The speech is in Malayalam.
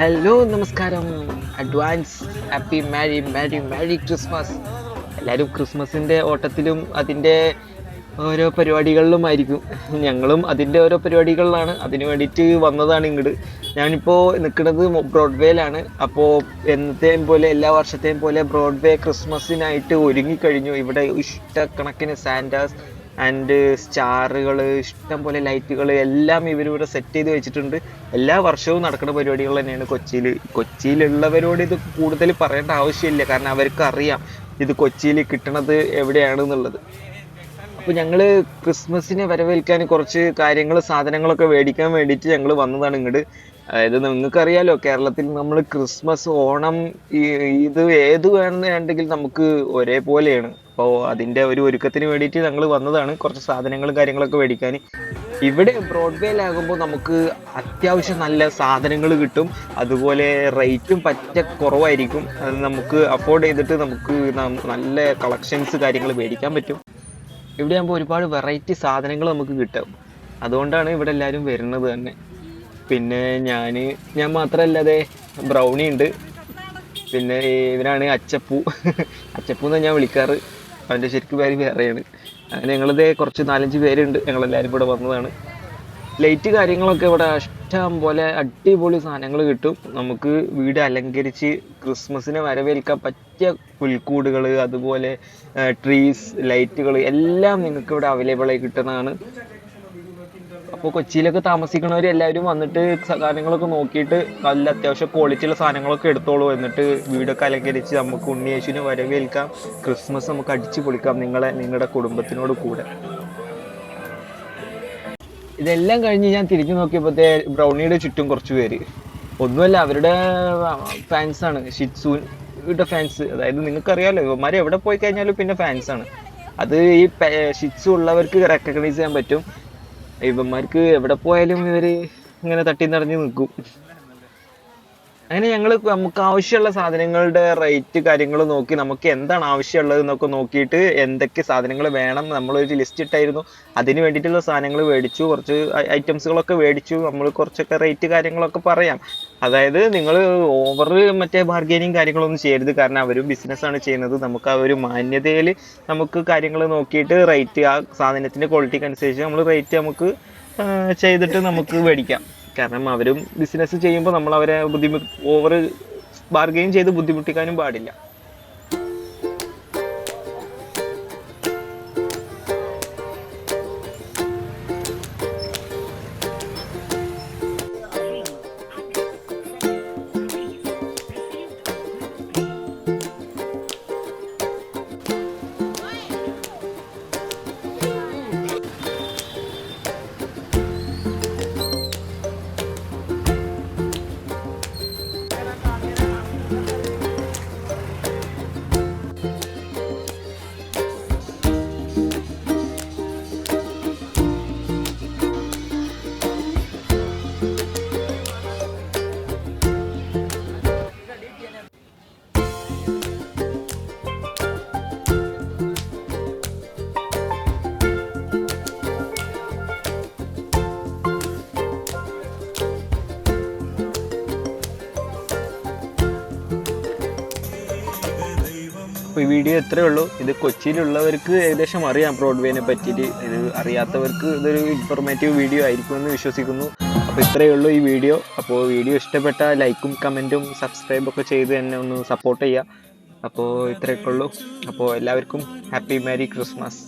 ഹലോ നമസ്കാരം. Advance happy merry merry merry Christmas എല്ലാവരും ക്രിസ്മസിന്റെ ഓട്ടത്തിലും അതിന്റെ ഓരോ പരിപാടികളിലും ആയിരിക്കും. ഞങ്ങളും അതിന്റെ ഓരോ പരിപാടികളിലാണ്. അതിന് വേണ്ടിയിട്ട് വന്നതാണ് ഇങ്ങോട്ട് ഞാനിപ്പോൾ നിൽക്കുന്നത് ബ്രോഡ്വേയിലാണ് അപ്പോൾ എന്നത്തെയും പോലെ എല്ലാ വർഷത്തെയും പോലെ ബ്രോഡ്വേ ക്രിസ്മസിനായിട്ട് ഒരുങ്ങിക്കഴിഞ്ഞു ഇവിടെ ഇഷ്ടക്കണക്കിന് സാന്റാസ് ആൻഡ് സ്റ്റാറുകൾ ഇഷ്ടം പോലെ ലൈറ്റുകൾ എല്ലാം ഇവരിവിടെ സെറ്റ് ചെയ്ത് വെച്ചിട്ടുണ്ട്. എല്ലാ വർഷവും നടക്കുന്ന പരിപാടികൾ തന്നെയാണ് കൊച്ചിയിൽ കൊച്ചിയിലുള്ളവരോട് ഇത് കൂടുതൽ പറയേണ്ട ആവശ്യമില്ല. കാരണം അവർക്ക് അറിയാം ഇത് കൊച്ചിയിൽ കിട്ടണത് എവിടെയാണെന്നുള്ളത്. അപ്പോൾ ഞങ്ങൾ ക്രിസ്മസിനെ വരവേൽക്കാൻ കുറച്ച് കാര്യങ്ങൾ സാധനങ്ങളൊക്കെ മേടിക്കാൻ വേണ്ടിയിട്ട് ഞങ്ങൾ വന്നതാണ് ഇങ്ങോട്ട് അതായത് നിങ്ങൾക്കറിയാലോ കേരളത്തിൽ നമ്മൾ ക്രിസ്മസ് ഓണം ഇത് ഏത് വേണമെന്നുണ്ടെങ്കിൽ നമുക്ക് ഒരേപോലെയാണ്. അപ്പോൾ അതിന്റെ ഒരു ഒരുക്കത്തിന് വേണ്ടിയിട്ട് ഞങ്ങൾ വന്നതാണ് കുറച്ച് സാധനങ്ങളും കാര്യങ്ങളൊക്കെ മേടിക്കാൻ. ഇവിടെ ബ്രോഡ്വേയിലാകുമ്പോൾ നമുക്ക് അത്യാവശ്യം നല്ല സാധനങ്ങൾ കിട്ടും. അതുപോലെ റേറ്റും പറ്റ കുറവായിരിക്കും. അത് നമുക്ക് അഫോർഡ് ചെയ്തിട്ട് നമുക്ക് നല്ല കളക്ഷൻസ് കാര്യങ്ങൾ മേടിക്കാൻ പറ്റും. ഇവിടെ ആകുമ്പോൾ ഒരുപാട് വെറൈറ്റി സാധനങ്ങൾ നമുക്ക് കിട്ടും. അതുകൊണ്ടാണ് ഇവിടെ എല്ലാവരും വരുന്നത് തന്നെ. പിന്നെ ഞാൻ ഞാൻ മാത്രമല്ലാതെ ബ്രൗണി ഉണ്ട്. പിന്നെ ഇവനാണ് അച്ചപ്പൂ. അച്ചപ്പൂ എന്നാണ് ഞാൻ വിളിക്കാറ്. അവന്റെ ശരിക്കും പേര് വേറെയാണ്. അങ്ങനെ ഞങ്ങളിത് കുറച്ച് നാലഞ്ച് പേരുണ്ട്. ഞങ്ങളെല്ലാവരും ഇവിടെ വന്നതാണ്. ലൈറ്റ് കാര്യങ്ങളൊക്കെ ഇവിടെ ഇഷ്ടം പോലെ അടിപൊളി സാധനങ്ങൾ കിട്ടും. നമുക്ക് വീട് അലങ്കരിച്ച് ക്രിസ്മസിനെ വരവേൽക്കാൻ പറ്റിയ പുൽക്കൂടുകൾ അതുപോലെ ട്രീസ് ലൈറ്റുകൾ എല്ലാം നിങ്ങൾക്ക് ഇവിടെ അവൈലബിൾ ആയി കിട്ടുന്നതാണ്. അപ്പോൾ കൊച്ചിയിലൊക്കെ താമസിക്കുന്നവർ എല്ലാവരും വന്നിട്ട് സാധനങ്ങളൊക്കെ നോക്കിയിട്ട് നല്ല അത്യാവശ്യം ക്വാളിറ്റിയുള്ള സാധനങ്ങളൊക്കെ എടുത്തോളൂ. എന്നിട്ട് വീടൊക്കെ അലങ്കരിച്ച് നമുക്ക് ഉണ്ണിയേശുവിനെ വരവേൽക്കാം. ക്രിസ്മസ് നമുക്ക് അടിച്ചു പൊളിക്കാം നിങ്ങളെ നിങ്ങളുടെ കുടുംബത്തിനോട് കൂടെ. ഇതെല്ലാം കഴിഞ്ഞ് ഞാൻ തിരിഞ്ഞു നോക്കിയപ്പോഴത്തെ ബ്രൗണിയുടെ ചുറ്റും കുറച്ച് പേര്. ഒന്നുമല്ല അവരുടെ ഫാൻസാണ് ആണ്. ഷിറ്റ്സൂൻ യുടെ ഫാൻസ് അതായത് നിങ്ങൾക്കറിയാലോ ഇവന്മാർ എവിടെ പോയി കഴിഞ്ഞാലും പിന്നെ ഫാൻസാണ് അത് ഈ ഷിറ്റ്സു ഉള്ളവർക്ക് റെക്കഗ്നൈസ് ചെയ്യാൻ പറ്റും. ഇവന്മാർക്ക് എവിടെ പോയാലും ഇവർ ഇങ്ങനെ തട്ടി നിറഞ്ഞു നിൽക്കും. അങ്ങനെ ഞങ്ങൾ നമുക്ക് ആവശ്യമുള്ള സാധനങ്ങളുടെ റേറ്റ് കാര്യങ്ങൾ നോക്കി നമുക്ക് എന്താണ് ആവശ്യമുള്ളത് എന്നൊക്കെ നോക്കിയിട്ട് എന്തൊക്കെ സാധനങ്ങൾ വേണം നമ്മളൊരു ലിസ്റ്റ് ഇട്ടായിരുന്നു. അതിന് വേണ്ടിയിട്ടുള്ള സാധനങ്ങൾ മേടിച്ചു കുറച്ച് ഐറ്റംസുകളൊക്കെ മേടിച്ചു. നമ്മൾ കുറച്ചൊക്കെ റേറ്റ് കാര്യങ്ങളൊക്കെ പറയാം. അതായത് നിങ്ങൾ ഓവർ മറ്റേ ബാർഗെയിനിങ് കാര്യങ്ങളൊന്നും ചെയ്യരുത്. കാരണം അവരും ബിസിനസ്സാണ് ചെയ്യുന്നത്. നമുക്ക് ആ ഒരു മാന്യതയിൽ നമുക്ക് കാര്യങ്ങൾ നോക്കിയിട്ട് റേറ്റ് ആ സാധനത്തിന്റെ ക്വാളിറ്റിക്ക് അനുസരിച്ച് നമ്മൾ റേറ്റ് നമുക്ക് ചെയ്തിട്ട് നമുക്ക് മേടിക്കാം. കാരണം അവരും ബിസിനസ് ചെയ്യുമ്പോൾ നമ്മൾ അവരെ ബുദ്ധിമുട്ട് ഓവർ ബാർഗെയിൻ ചെയ്ത് ബുദ്ധിമുട്ടിക്കാനും പാടില്ല. അപ്പോൾ ഈ വീഡിയോ ഇത്രയേ ഉള്ളൂ. ഇത് കൊച്ചിയിലുള്ളവർക്ക് ഏകദേശം അറിയാം ബ്രോഡ്വേനെ പറ്റിയിട്ട്. ഇത് അറിയാത്തവർക്ക് ഇതൊരു ഇൻഫോർമേറ്റീവ് വീഡിയോ ആയിരിക്കുമെന്ന് വിശ്വസിക്കുന്നു. അപ്പോൾ ഇത്രയേ ഉള്ളൂ ഈ വീഡിയോ. അപ്പോൾ വീഡിയോ ഇഷ്ടപ്പെട്ട ലൈക്കും കമന്റും സബ്സ്ക്രൈബൊക്കെ ചെയ്ത് എന്നെ ഒന്ന് സപ്പോർട്ട് ചെയ്യുക. അപ്പോൾ ഇത്രയൊക്കെ ഉള്ളൂ. അപ്പോൾ എല്ലാവർക്കും ഹാപ്പി മാരി ക്രിസ്മസ്.